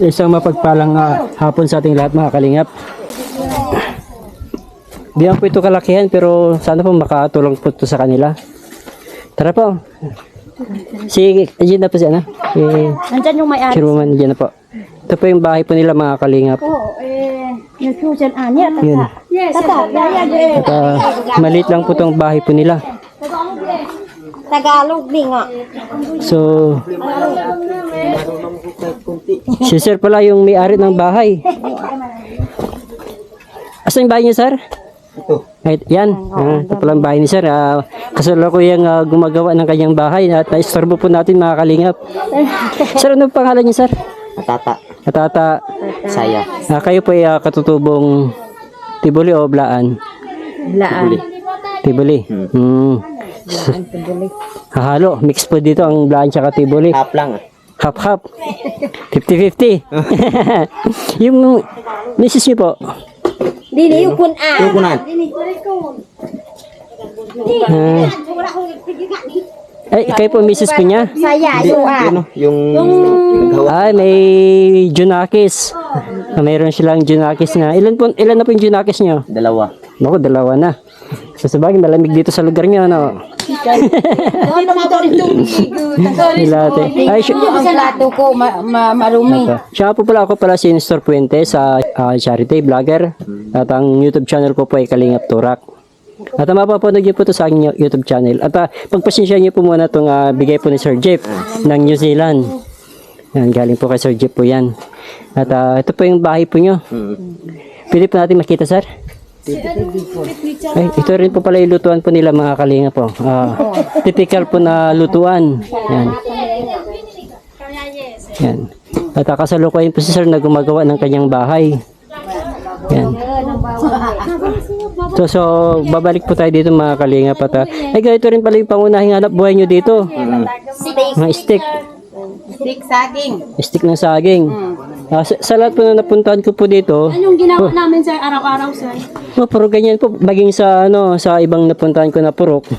Isang mapagpalang ah, hapon sa ating lahat mga kalingap. Di po ito kalakihan pero sana po makatulong po ito sa kanila. Tara po. Si, Diyan na po siya na. Si Nandyan yung may-ari. Chairwoman, diyan na po. Ito po yung bahay po nila mga kalingap. Oo, eh, nagsusan anya, Yun. tata. Yes, tata. At ah, maliit lang po itong bahay po nila. Tagalog din nga. So, si sir pala yung may-ari ng bahay. Asan yung bahay niya, sir? Ito. Ay, yan. Ah, ito pala ang bahay ni sir. Uh, kasalo ko yung ah, gumagawa ng kanyang bahay at naistorbo po natin mga kalingap. sir, ano pangalan niya, sir? Atata. Atata. Saya. Ah, kayo po ay ah, katutubong Tibuli o Blaan? Blaan. Tibuli. Hmm. Hahalo. Mix po dito ang Blaan tsaka Tibuli. Half lang ah. Hap hap. 50-50. yung misis niyo po. Dili yung kun a. Yung kunan. ah, ay, kayo po misis po niya. Saya, yung a. Ano? Yung naghawa. Ay, may Junakis. Ah, mayroon silang Junakis na. Ilan po, ilan na po yung Junakis niyo? Dalawa. Naku, dalawa na. So, sabagay, malamig dito sa lugar niyo, ano? Nilate. Ay, siya, Ang plato ko, ma ma marumi. siya po pala ako pala si Nestor Puente sa ah, Charity Vlogger. At ang YouTube channel ko po ay Kalingap Turak. At ang mapapanood niyo po ito sa aking YouTube channel. At uh, pagpasensya niyo po muna itong ah, bigay po ni Sir Jeff ng New Zealand. Yan, galing po kay Sir Jeff po yan. At ah, ito po yung bahay po niyo. Pwede po natin makita, sir? Ay, ito rin po pala yung lutuan po nila mga kalinga po. Ah, typical po na lutuan. Yan. Yan. At uh, kasalukuyan po si sir na gumagawa ng kanyang bahay. Yan. So, so, babalik po tayo dito mga kalinga pat. ah. Ay, ganito rin pala yung pangunahing hanap buhay nyo dito. Mga stick. Stick saging. Stick ng saging. Ah, sa, sa lahat po na napuntahan ko po dito, Anong ginawa namin sir araw-araw sir? Oh, puro ganyan po. Maging sa ano, sa ibang napuntahan ko na purok.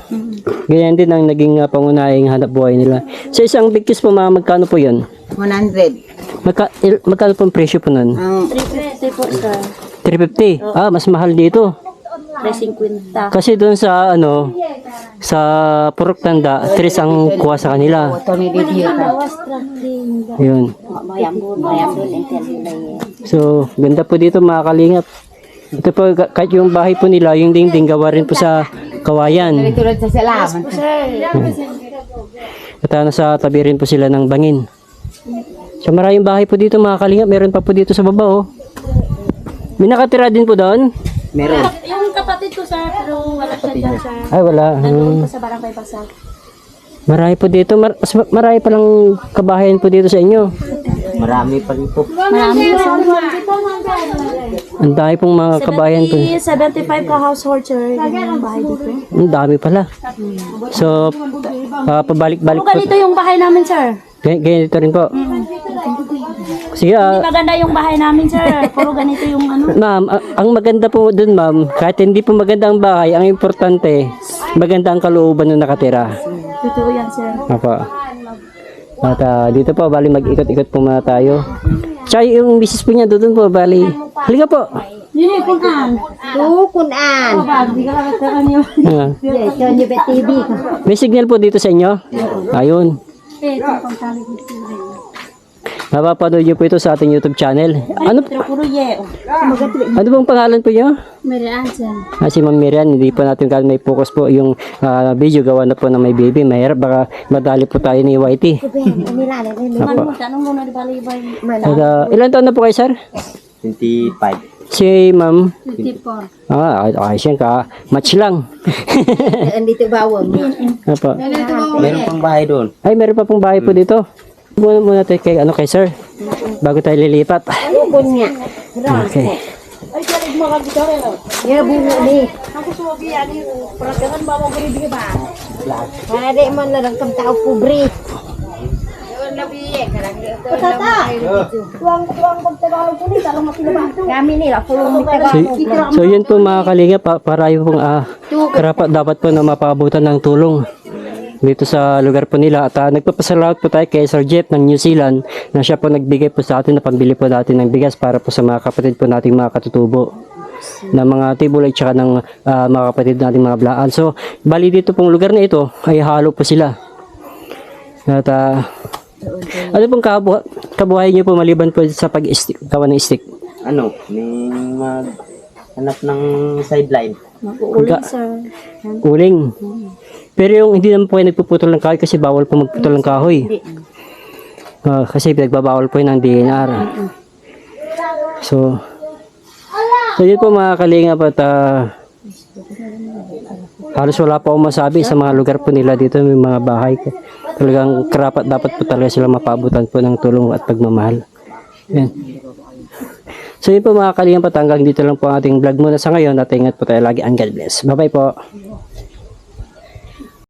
Ganyan din ang naging uh, pangunahing hanap buhay nila. Sa isang bigkis po, mga magkano po yun? 100. Magka, il, magkano po ang presyo po nun? Ang 350 po sir. 350. Ah, mas mahal dito. 350. Kasi doon sa ano, sa purok tanda, tres ang kuha sa kanila. Ito ni Didier. Yun. So, ganda po dito mga kalingap. Ito po, ka- kahit yung bahay po nila, yung dingding gawa rin po sa kawayan. Tulad sa salaman. At uh, nasa tabi rin po sila ng bangin. So maraming bahay po dito mga kalingap. Meron pa po dito sa baba oh. May nakatira din po doon? Meron. Yung kapatid ko sir, pero wala siya dyan sir. Ay wala. Hmm. Sa barangay Pasag. Marami po dito. Mar marami palang kabahayan po dito sa inyo. Marami pa rin po. Marami po. Ang dami pong mga kabahayan po. 75 ka household sir. Yung bahay dito. Ang dami pala. So, ah, pabalik-balik Kung po. ganito yung bahay namin sir. Gan- Ganito rin po. Sige, ah, Maganda yung bahay namin sir. Puro ganito yung ano. Ma'am, a- ang maganda po dun ma'am, kahit hindi po maganda ang bahay, ang importante, maganda ang kalooban ng nakatira. Totoo yan sir. Apa. At ah, dito po, bali mag-ikot-ikot po muna tayo. Tsaka yung misis po niya doon po, bali. Halika po. Yung kunan. Oo, kunan. Yun. Ah, may signal po dito sa inyo? Ayun. Eh, ito pang tali dito. Napapanood niyo po ito sa ating YouTube channel. Ano ye. ano bang pangalan po niyo? Marian sir. Ah, si Ma'am Miriam, hindi po natin kaya may focus po yung ah, video gawa na po na may baby. Mahirap, baka madali po tayo ni YT. Apo. At, ah, ilan taon na po kayo, sir? 25. Si Ma'am, 54. ah, ay, ay siya ka, match lang. Andito bawang. Apo. Meron pang bahay doon. Ay, meron pa pong bahay po dito. Muna muna tayo kay, ano, kay sir. Bago tayo lilipat. Bukon niya. Okay. Ya bunga ni. Ako suwabi ani peragangan bawa beri di ba? Ada man na lang kam tao pobre. Tata. Tuang tuang pagtagalog ko ni tarong mapinabato. Kami nila pulong So, so yun po mga kalinga, pa, para yung ah, karapat dapat po na mapabutan ng tulong. Dito sa lugar po nila at uh, nagpapasalamat po tayo kay Sir Jeff ng New Zealand na siya po nagbigay po sa atin na pambili po natin ng bigas para po sa mga kapatid po nating mga katutubo ng mga table at saka ng ah, mga kapatid nating mga blaan. So, bali dito pong lugar na ito ay halo po sila. At ah, ano pong kabu- kabuhay niyo po maliban po sa pag-stick, ng stick? Ano, may mag hanap ng sideline. Mag-uuling Ka- sa... Uling. Pero yung hindi naman po kayo nagpuputol ng kahoy kasi bawal po magputol ng kahoy. Hindi. Ah, kasi pinagbabawal po yun ng DNR. So, so yun po mga kalingap at ah, halos wala po akong masabi sa mga lugar po nila dito, may mga bahay. Talagang karapat dapat po talaga sila mapabutan po ng tulong at pagmamahal. Yan. So yun po mga kalingap at hanggang dito lang po ang ating vlog muna sa ngayon at ingat po tayo lagi and God bless. Bye bye po.